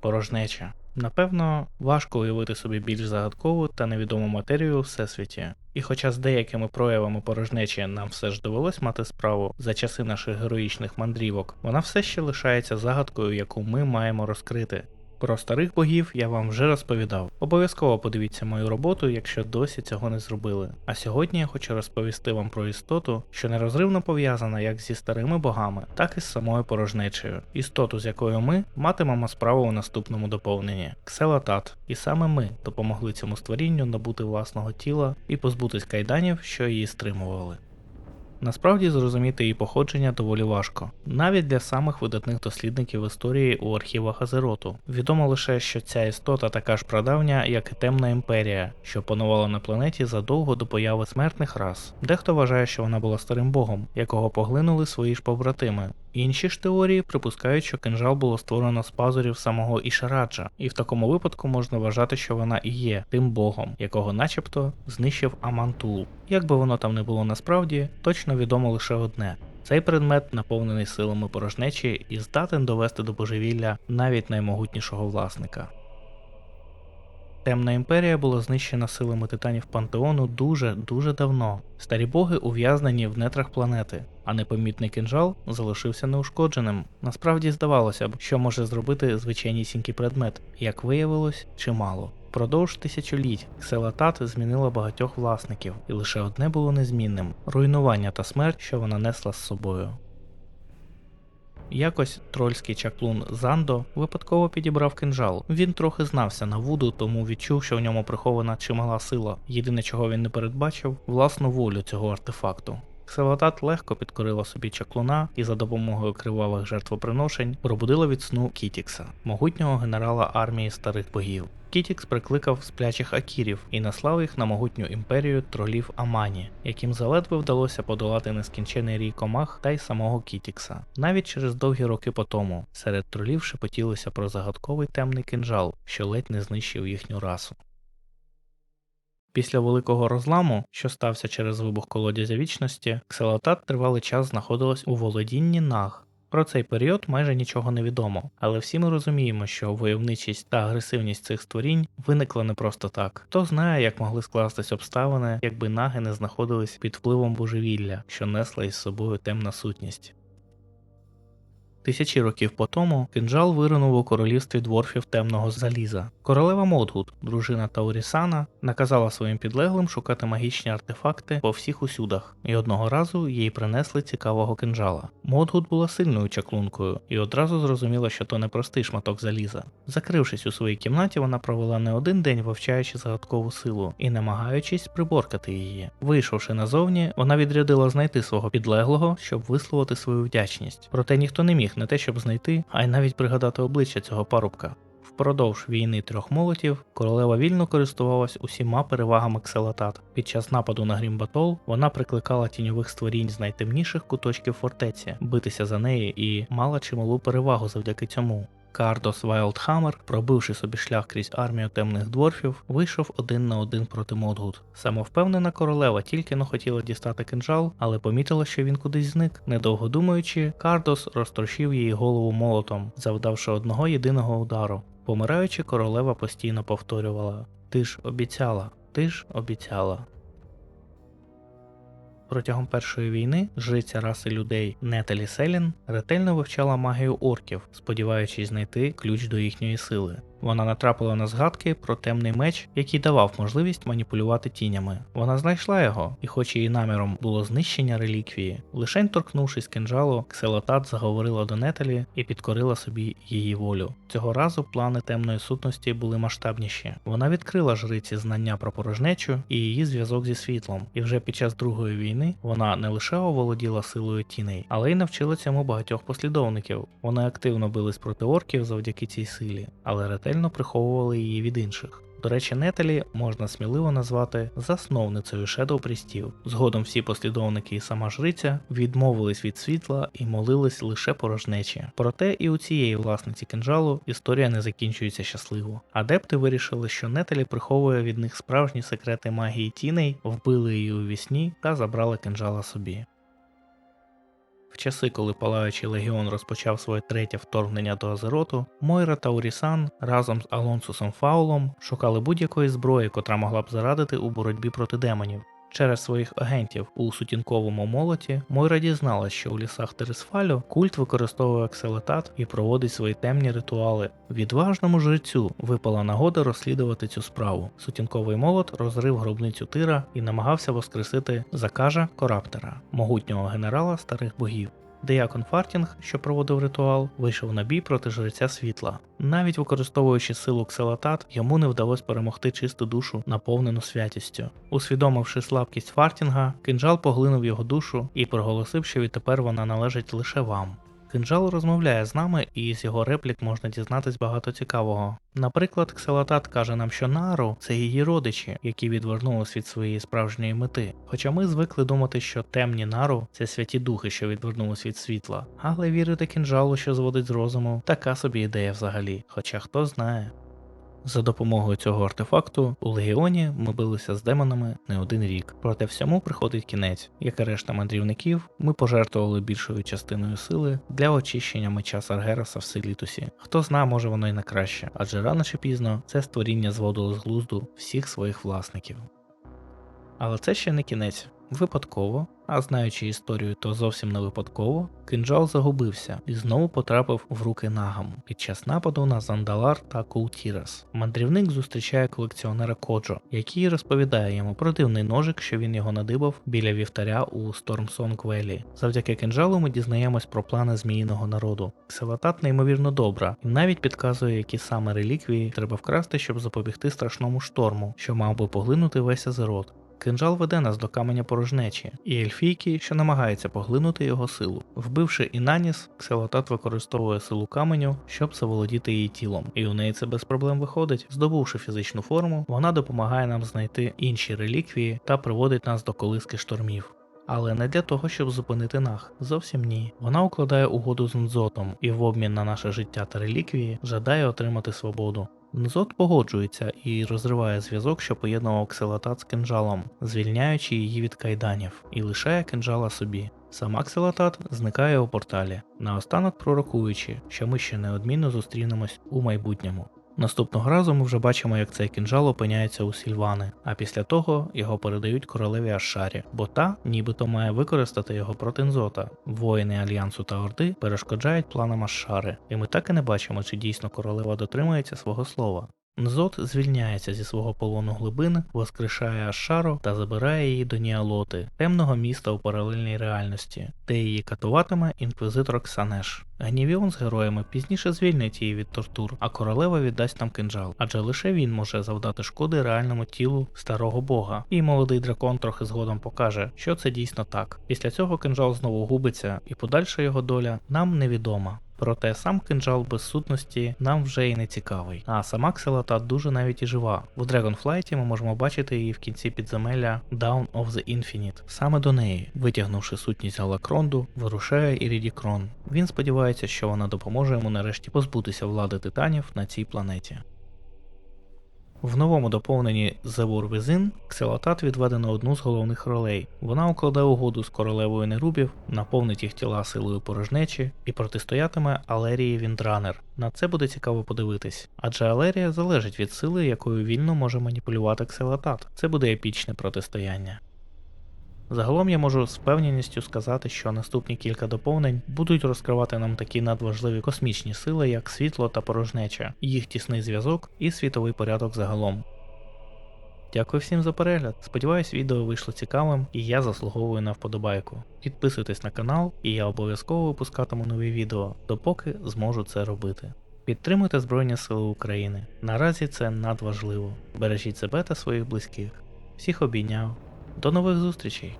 порожнеча. Напевно, важко уявити собі більш загадкову та невідому матерію у всесвіті. І хоча з деякими проявами порожнечі нам все ж довелось мати справу за часи наших героїчних мандрівок, вона все ще лишається загадкою, яку ми маємо розкрити. Про старих богів я вам вже розповідав. Обов'язково подивіться мою роботу, якщо досі цього не зробили. А сьогодні я хочу розповісти вам про істоту, що нерозривно пов'язана як зі старими богами, так і з самою порожнечею. Істоту, з якою ми матимемо справу у наступному доповненні. Кселатат. І саме ми допомогли цьому створінню набути власного тіла і позбутись кайданів, що її стримували. Насправді зрозуміти її походження доволі важко, навіть для самих видатних дослідників історії у архівах Азероту. Відомо лише, що ця істота така ж прадавня, як і темна імперія, що панувала на планеті задовго до появи смертних рас. Дехто вважає, що вона була старим богом, якого поглинули свої ж побратими. Інші ж теорії припускають, що кинжал було створено з пазурів самого Ішараджа, і в такому випадку можна вважати, що вона і є тим богом, якого начебто знищив Амантул. Як би воно там не було насправді, точно відомо лише одне. Цей предмет наповнений силами порожнечі і здатен довести до божевілля навіть наймогутнішого власника. Темна імперія була знищена силами титанів пантеону дуже дуже давно. Старі боги ув'язнені в нетрах планети, а непомітний кинжал залишився неушкодженим. Насправді здавалося б, що може зробити звичайнісінький предмет, як виявилось, чимало. Продовж тисячоліть Кселатат змінила багатьох власників, і лише одне було незмінним руйнування та смерть, що вона несла з собою. Якось трольський чаклун Зандо випадково підібрав кинжал. Він трохи знався на вуду, тому відчув, що в ньому прихована чимала сила. Єдине, чого він не передбачив, власну волю цього артефакту. Ксеватат легко підкорила собі чаклуна і за допомогою кривавих жертвоприношень пробудила від сну Кітікса, могутнього генерала армії старих богів. Кітікс прикликав сплячих акірів і наслав їх на могутню імперію тролів Амані, яким заледве вдалося подолати нескінчений рій комах та й самого Кітікса. Навіть через довгі роки по тому серед тролів шепотілося про загадковий темний кинжал, що ледь не знищив їхню расу. Після великого розламу, що стався через вибух колодязя вічності, Кселотат тривалий час знаходилась у володінні наг. Про цей період майже нічого не відомо, але всі ми розуміємо, що войовничість та агресивність цих створінь виникла не просто так. Хто знає, як могли скластись обставини, якби наги не знаходились під впливом божевілля, що несла із собою темна сутність. Тисячі років по тому кинджал виринув у королівстві дворфів темного заліза. Королева Модгут, дружина Таурісана, наказала своїм підлеглим шукати магічні артефакти по всіх усюдах, і одного разу їй принесли цікавого кинджала. Модгут була сильною чаклункою і одразу зрозуміла, що то не простий шматок заліза. Закрившись у своїй кімнаті, вона провела не один день вивчаючи загадкову силу і намагаючись приборкати її. Вийшовши назовні, вона відрядила знайти свого підлеглого, щоб висловити свою вдячність. Проте ніхто не міг не те, щоб знайти, а й навіть пригадати обличчя цього парубка. Впродовж війни трьох молотів королева вільно користувалась усіма перевагами Кселатат. Під час нападу на Грімбатол вона прикликала тіньових створінь з найтемніших куточків фортеці, битися за неї і мала чималу перевагу завдяки цьому. Кардос Вайлдхаммер, пробивши собі шлях крізь армію темних дворфів, вийшов один на один проти Модгут. Самовпевнена королева тільки но хотіла дістати кинжал, але помітила, що він кудись зник. Недовго думаючи, Кардос розтрощив її голову молотом, завдавши одного єдиного удару. Помираючи, королева постійно повторювала: Ти ж обіцяла, ти ж обіцяла. Протягом першої війни жриця раси людей Неталі Селін ретельно вивчала магію орків, сподіваючись знайти ключ до їхньої сили. Вона натрапила на згадки про темний меч, який давав можливість маніпулювати тінями. Вона знайшла його, і, хоч її наміром було знищення реліквії, лишень торкнувшись кинджалу, Кселотат заговорила до Неталі і підкорила собі її волю. Цього разу плани темної сутності були масштабніші. Вона відкрила жриці знання про порожнечу і її зв'язок зі світлом, і вже під час другої війни вона не лише оволоділа силою тіней, але й навчила цьому багатьох послідовників. Вони активно бились проти орків завдяки цій силі, але ретельно ретельно приховували її від інших. До речі, Неталі можна сміливо назвати засновницею Shadow Прістів. Згодом всі послідовники і сама жриця відмовились від світла і молились лише порожнечі. Проте і у цієї власниці кинжалу історія не закінчується щасливо. Адепти вирішили, що Неталі приховує від них справжні секрети магії тіней, вбили її у вісні та забрали кинжала собі. Часи, коли палаючий легіон розпочав своє третє вторгнення до Азероту, Мойра та Урісан разом з Алонсусом Фаулом шукали будь-якої зброї, котра могла б зарадити у боротьбі проти демонів. Через своїх агентів у сутінковому молоті Мойра дізналась, що у лісах Тересфалю культ використовує акселетат і проводить свої темні ритуали. Відважному жрецю випала нагода розслідувати цю справу. Сутінковий молот розрив гробницю тира і намагався воскресити закажа Кораптера, могутнього генерала старих богів. Деякон Фартінг, що проводив ритуал, вийшов на бій проти жреця світла. Навіть використовуючи силу кселатат, йому не вдалося перемогти чисту душу, наповнену святістю. Усвідомивши слабкість Фартінга, кинджал поглинув його душу і проголосив, що відтепер вона належить лише вам. Кинджал розмовляє з нами, і з його реплік можна дізнатись багато цікавого. Наприклад, Кселатат каже нам, що Нару це її родичі, які відвернулись від своєї справжньої мети. Хоча ми звикли думати, що темні Нару це святі духи, що відвернулись від світла. Але вірити кінжалу, що зводить з розуму, така собі ідея взагалі. Хоча хто знає. За допомогою цього артефакту у Легіоні ми билися з демонами не один рік. Проте всьому приходить кінець. Як і решта мандрівників, ми пожертвували більшою частиною сили для очищення меча Саргераса в Селітусі. Хто зна, може воно й на краще, адже рано чи пізно це створіння зводило з глузду всіх своїх власників. Але це ще не кінець. Випадково, а знаючи історію, то зовсім не випадково, кинджал загубився і знову потрапив в руки нагам під час нападу на Зандалар та Култірас. Мандрівник зустрічає колекціонера Коджо, який розповідає йому про дивний ножик, що він його надибав біля вівтаря у Стормсонг Велі. Завдяки кинджалу ми дізнаємось про плани зміїного народу. Ксилатат неймовірно добра і навіть підказує, які саме реліквії треба вкрасти, щоб запобігти страшному шторму, що мав би поглинути весь Азерот. Кинжал веде нас до каменя порожнечі, і ельфійки, що намагається поглинути його силу. Вбивши Інаніс, Кселотат використовує силу каменю, щоб заволодіти її тілом, і у неї це без проблем виходить. Здобувши фізичну форму, вона допомагає нам знайти інші реліквії та приводить нас до колиски штормів. Але не для того, щоб зупинити нах. Зовсім ні. Вона укладає угоду з Нзотом і в обмін на наше життя та реліквії жадає отримати свободу. Нзот погоджується і розриває зв'язок, що поєднував ксилатат з кинджалом, звільняючи її від кайданів, і лишає кинджала собі. Сама ксилатат зникає у порталі, наостанок пророкуючи, що ми ще неодмінно зустрінемось у майбутньому. Наступного разу ми вже бачимо, як цей кінжал опиняється у Сільвани, а після того його передають королеві Ашарі, бо та нібито має використати його проти Нзота. Воїни Альянсу та Орди перешкоджають планам Ашари, і ми так і не бачимо, чи дійсно королева дотримується свого слова. Нзот звільняється зі свого полону глибин, воскрешає Ашару та забирає її до Ніалоти, темного міста у паралельній реальності, де її катуватиме інквізитор Ксанеш. Гнівіон з героями пізніше звільнить її від тортур, а королева віддасть нам кинджал, адже лише він може завдати шкоди реальному тілу старого бога. І молодий дракон трохи згодом покаже, що це дійсно так. Після цього кинджал знову губиться, і подальша його доля нам невідома. Проте сам кинджал без сутності нам вже і не цікавий. А сама кселота дуже навіть і жива. У Dragonflight ми можемо бачити її в кінці підземелля Down of the Infinite. Саме до неї, витягнувши сутність Галакронду, вирушає Ірідікрон. Він сподівається, що вона допоможе йому нарешті позбутися влади титанів на цій планеті. В новому доповненні The War Within Кселотат відведено одну з головних ролей. Вона укладе угоду з королевою Нерубів, наповнить їх тіла силою порожнечі і протистоятиме Алерії Віндранер. На це буде цікаво подивитись, адже Алерія залежить від сили, якою вільно може маніпулювати Кселотат. Це буде епічне протистояння. Загалом я можу з впевненістю сказати, що наступні кілька доповнень будуть розкривати нам такі надважливі космічні сили, як світло та порожнеча, їх тісний зв'язок і світовий порядок загалом. Дякую всім за перегляд. Сподіваюсь, відео вийшло цікавим і я заслуговую на вподобайку. Підписуйтесь на канал, і я обов'язково випускатиму нові відео, допоки зможу це робити. Підтримуйте Збройні Сили України. Наразі це надважливо. Бережіть себе та своїх близьких. Всіх обійняв. До нових зустрічей!